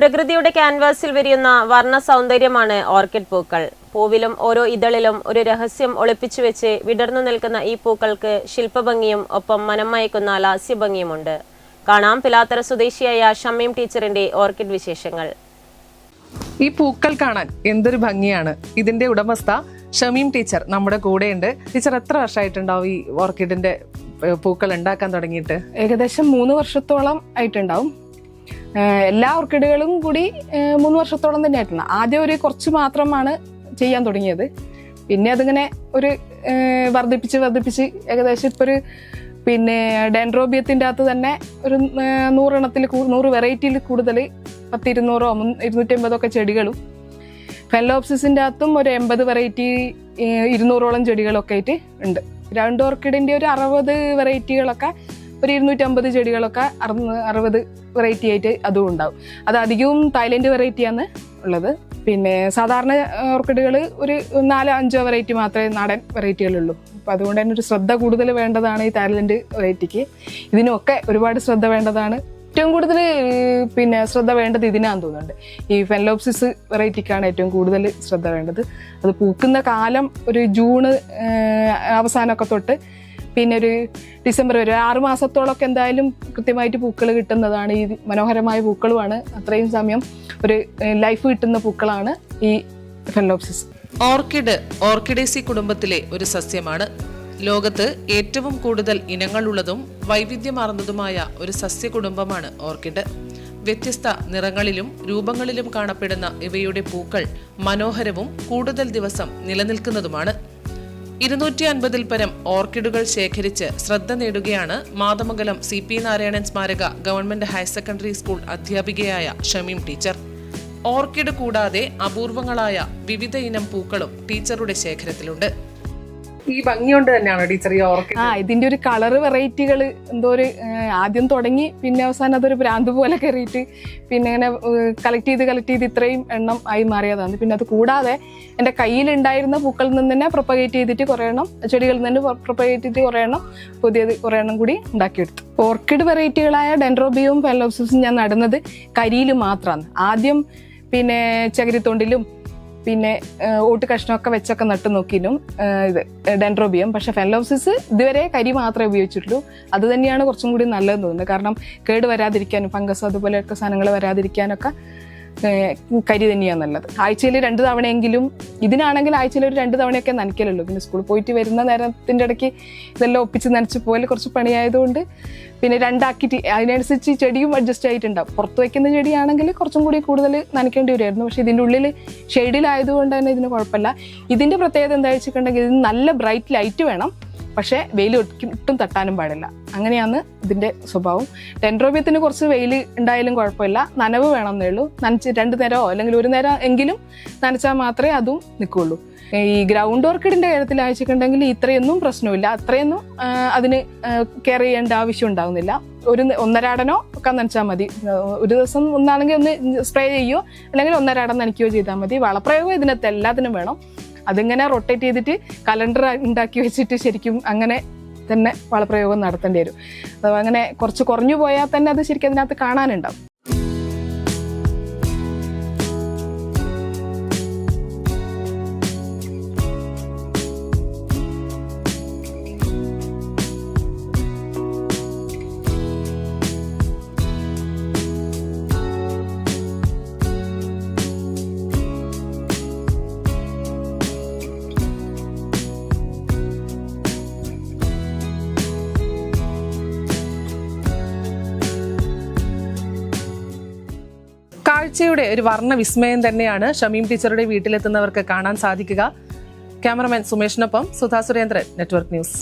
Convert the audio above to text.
പ്രകൃതിയുടെ ക്യാൻവാസിൽ വരിയുന്ന വർണ സൗന്ദര്യമാണ് ഓർക്കിഡ് പൂക്കൾ. പൂവിലും ഓരോ ഇതളിലും ഒരു രഹസ്യം ഒളിപ്പിച്ചു വെച്ച് വിടർന്നു നിൽക്കുന്ന ഈ പൂക്കൾക്ക് ശില്പഭംഗിയും ഒപ്പം മനം മയക്കുന്ന ലാസ്യഭംഗിയുമുണ്ട്. കാണാം പിലാത്തറ സ്വദേശിയായ ഷമ്മീം ടീച്ചറിന്റെ ഓർക്കിഡ് വിശേഷങ്ങൾ. ഈ പൂക്കൾ കാണാൻ എന്തൊരു ഭംഗിയാണ്. ഇതിന്റെ ഉടമസ്ഥ ഷമീം ടീച്ചർ നമ്മുടെ കൂടെയുണ്ട്. ടീച്ചർ എത്ര വർഷമായിട്ടുണ്ടാവും ഈ ഓർക്കിഡിന്റെ പൂക്കൾ ഉണ്ടാക്കാൻ തുടങ്ങിയിട്ട്? ഏകദേശം മൂന്ന് വർഷത്തോളം ആയിട്ടുണ്ടാവും. എല്ലാ ഓർക്കിഡുകളും കൂടി മൂന്ന് വർഷത്തോളം തന്നെ ആയിട്ടുണ്ട്. ആദ്യം ഒരു കുറച്ച് മാത്രമാണ് ചെയ്യാൻ തുടങ്ങിയത്. പിന്നെ അതിങ്ങനെ ഒരു വർദ്ധിപ്പിച്ച് വർദ്ധിപ്പിച്ച് ഏകദേശം ഇപ്പോൾ ഒരു പിന്നെ ഡെൻഡ്രോബിയത്തിന്റെ അകത്ത് തന്നെ ഒരു നൂറെണ്ണത്തിൽ നൂറ് വെറൈറ്റിയിൽ കൂടുതൽ പത്തിരുന്നൂറോ ഇരുന്നൂറ്റമ്പതോ ഒക്കെ ചെടികളും. ഫെല്ലോപ്സിസിന്റെ അകത്തും ഒരു എൺപത് വെറൈറ്റി ഇരുന്നൂറോളം ചെടികളൊക്കെ ആയിട്ട് ഉണ്ട്. രണ്ട് ഓർക്കിഡിന്റെ ഒരു അറുപത് വെറൈറ്റികളൊക്കെ ഒരു ഇരുന്നൂറ്റമ്പത് ചെടികളൊക്കെ അറുന്ന് അറുപത് വെറൈറ്റി ആയിട്ട് അതും ഉണ്ടാവും. അത് അധികവും തായ്ലൻഡ് വെറൈറ്റിയാണ് ഉള്ളത്. പിന്നെ സാധാരണ ഓർക്കിഡുകൾ ഒരു നാലോ അഞ്ചോ വെറൈറ്റി മാത്രമേ നാടൻ വെറൈറ്റികളുള്ളൂ അപ്പോൾ അതുകൊണ്ട് തന്നെ ഒരു ശ്രദ്ധ കൂടുതൽ വേണ്ടതാണ് ഈ തായ്ലൻഡ് വെറൈറ്റിക്ക് ഇതിനൊക്കെ ഒരുപാട് ശ്രദ്ധ വേണ്ടതാണ്. ഏറ്റവും കൂടുതൽ പിന്നെ ശ്രദ്ധ വേണ്ടത് ഇതിനാന്ന് തോന്നുന്നുണ്ട്. ഈ ഫെൻലോപ്സിസ് വെറൈറ്റിക്കാണ് ഏറ്റവും കൂടുതൽ ശ്രദ്ധ വേണ്ടത്. അത് പൂക്കുന്ന കാലം ഒരു ജൂണ് അവസാനമൊക്കെ തൊട്ട് പിന്നെ ഒരു ഡിസംബർ വരെ ആറ് മാസത്തോളമൊക്കെ എന്തായാലും കൃത്യമായിട്ട് പൂക്കൾ കിട്ടുന്നതാണ്. ഈ മനോഹരമായ പൂക്കളുമാണ്. അത്രയും സമയം ഒരു ലൈഫ് കിട്ടുന്ന പൂക്കളാണ് ഈ ഫെൻലോപ്സിസ് ഓർക്കിഡ് ഓർക്കിഡേസി കുടുംബത്തിലെ ഒരു സസ്യമാണ്. ലോകത്ത് ഏറ്റവും കൂടുതൽ ഇനങ്ങളുള്ളതും വൈവിധ്യമാർന്നതുമായ ഒരു സസ്യ കുടുംബമാണ് ഓർക്കിഡ്. വ്യത്യസ്ത നിറങ്ങളിലും രൂപങ്ങളിലും കാണപ്പെടുന്ന ഇവയുടെ പൂക്കൾ മനോഹരവും കൂടുതൽ ദിവസം നിലനിൽക്കുന്നതുമാണ്. ഇരുന്നൂറ്റി അൻപതിൽ പരം ഓർക്കിഡുകൾ ശേഖരിച്ച് ശ്രദ്ധ നേടുകയാണ് മാതമംഗലം സി പി നാരായണൻ സ്മാരക ഗവൺമെന്റ് ഹയർ സെക്കൻഡറി സ്കൂൾ അധ്യാപികയായ ഷമീം ടീച്ചർ. ഓർക്കിഡ് കൂടാതെ അപൂർവങ്ങളായ വിവിധ ഇനം പൂക്കളും ടീച്ചറുടെ ശേഖരത്തിലുണ്ട്. ഈ ഭംഗി കൊണ്ട് തന്നെയാണോ ടീച്ചർ ഈ ഓർക്കിഡ്? ആ ഇതിന്റെ ഒരു കളർ വെറൈറ്റികൾ എന്തോ ഒരു ആദ്യം തുടങ്ങി പിന്നെ അവസാനം അതൊരു ഭ്രാന്ത് പോലെ കയറിയിട്ട് പിന്നെ ഇങ്ങനെ കളക്ട് ചെയ്ത് കളക്ട് ചെയ്ത് ഇത്രയും എണ്ണം ആയി മാറിയതാണ്. പിന്നെ അത് കൂടാതെ എന്റെ കയ്യിലുണ്ടായിരുന്ന പൂക്കളിൽ നിന്ന് തന്നെ പ്രൊപ്പഗേറ്റ് ചെയ്തിട്ട് കുറേ എണ്ണം ചെടികളിൽ നിന്ന് പ്രൊപ്പഗേറ്റ് ചെയ്തിട്ട് കുറേ എണ്ണം പുതിയത് കുറേ എണ്ണം കൂടി ഉണ്ടാക്കിയെടുത്തു. ഓർക്കിഡ് വെറൈറ്റികളായ ഡെൻഡ്രോബിയും ഫെലോപ്സിസും ഞാൻ നടുന്നത് കരിയിൽ മാത്രമാണ് ആദ്യം പിന്നെ ചകിരിത്തൊണ്ടിലും പിന്നെ ഓട്ട് കഷ്ണമൊക്കെ വെച്ചൊക്കെ നട്ടു നോക്കിയിട്ടും ഇത് ഡെൻഡ്രോബിയം. പക്ഷേ ഫെൻലോസിസ് ഇതുവരെ കരി മാത്രമേ ഉപയോഗിച്ചിട്ടുള്ളൂ. അത് തന്നെയാണ് കുറച്ചും കൂടി നല്ലതെന്ന് തോന്നുന്നത്. കാരണം കേട് വരാതിരിക്കാനും ഫംഗസ് അതുപോലെയൊക്കെ സാധനങ്ങൾ വരാതിരിക്കാനൊക്കെ കരി തന്നെയാണ് നല്ലത്. ആഴ്ചയിൽ രണ്ട് തവണയെങ്കിലും ഇതിനാണെങ്കിൽ ആഴ്ചയിൽ ഒരു രണ്ട് തവണയൊക്കെ നനയ്ക്കലുള്ളൂ. പിന്നെ സ്കൂളിൽ പോയിട്ട് വരുന്ന നേരത്തിന്റെ ഇടയ്ക്ക് ഇതെല്ലാം ഒപ്പിച്ച് നനച്ച് പോലെ കുറച്ച് പണിയായതുകൊണ്ട് പിന്നെ രണ്ടാക്കിയിട്ട് അതിനനുസരിച്ച് ചെടിയും അഡ്ജസ്റ്റ് ആയിട്ടുണ്ടാവും. പുറത്ത് വയ്ക്കുന്ന ചെടിയാണെങ്കിൽ കുറച്ചും കൂടി കൂടുതൽ നനയ്ക്കേണ്ടി വരുമായിരുന്നു. പക്ഷേ ഇതിന്റെ ഉള്ളിൽ ഷെയ്ഡിലായതുകൊണ്ട് തന്നെ ഇതിന് കുഴപ്പമില്ല. ഇതിന്റെ പ്രത്യേകത എന്താ വെച്ചിട്ടുണ്ടെങ്കിൽ ഇതിന് നല്ല ബ്രൈറ്റ് ലൈറ്റ് വേണം. പക്ഷേ വെയിൽ ഒട്ടും തട്ടാനും പാടില്ല. അങ്ങനെയാണ് ഇതിന്റെ സ്വഭാവം. ടെൻട്രോബിയത്തിന് കുറച്ച് വെയിൽ ഉണ്ടായാലും കുഴപ്പമില്ല. നനവ് വേണമെന്നേ ഉള്ളൂ. നനച്ച് രണ്ട് നേരമോ അല്ലെങ്കിൽ ഒരു നേരം എങ്കിലും നനച്ചാൽ മാത്രമേ അതും നിൽക്കുകയുള്ളൂ. ഈ ഗ്രൗണ്ട് ഓർക്കിഡിന്റെ കാര്യത്തിൽ അയച്ചിട്ടുണ്ടെങ്കിൽ ഇത്രയൊന്നും പ്രശ്നമില്ല. അത്രയൊന്നും അതിന് കെയർ ചെയ്യേണ്ട ആവശ്യം ഉണ്ടാകുന്നില്ല ഒരു ഒന്നരാടനോ ഒക്കെ നനച്ചാൽ മതി. ഒരു ദിവസം ഒന്നാണെങ്കിൽ ഒന്ന് സ്പ്രേ ചെയ്യുകയോ അല്ലെങ്കിൽ ഒന്നരാടം നനയ്ക്കുകയോ ചെയ്താൽ മതി. വളപ്രയോഗം ഇതിനകത്ത് എല്ലാത്തിനും വേണം. അതിങ്ങനെ റൊട്ടേറ്റ് ചെയ്തിട്ട് കലണ്ടർ ഉണ്ടാക്കി വെച്ചിട്ട് ശരിക്കും അങ്ങനെ തന്നെ വളപ്രയോഗം നടത്തേണ്ടി വരും. അങ്ങനെ കുറച്ച് കുറഞ്ഞു പോയാൽ തന്നെ അത് ശരിക്കും അതിനകത്ത് കാണാനുണ്ടാവും. കാഴ്ചയുടെ ഒരു വർണ വിസ്മയം തന്നെയാണ് ഷമീം ടീച്ചറുടെ വീട്ടിലെത്തുന്നവർക്ക് കാണാൻ സാധിക്കുക. ക്യാമറമാൻ സുമേഷിനൊപ്പം സുധാ സുരേന്ദ്രൻ നെറ്റ്വർക്ക് ന്യൂസ്.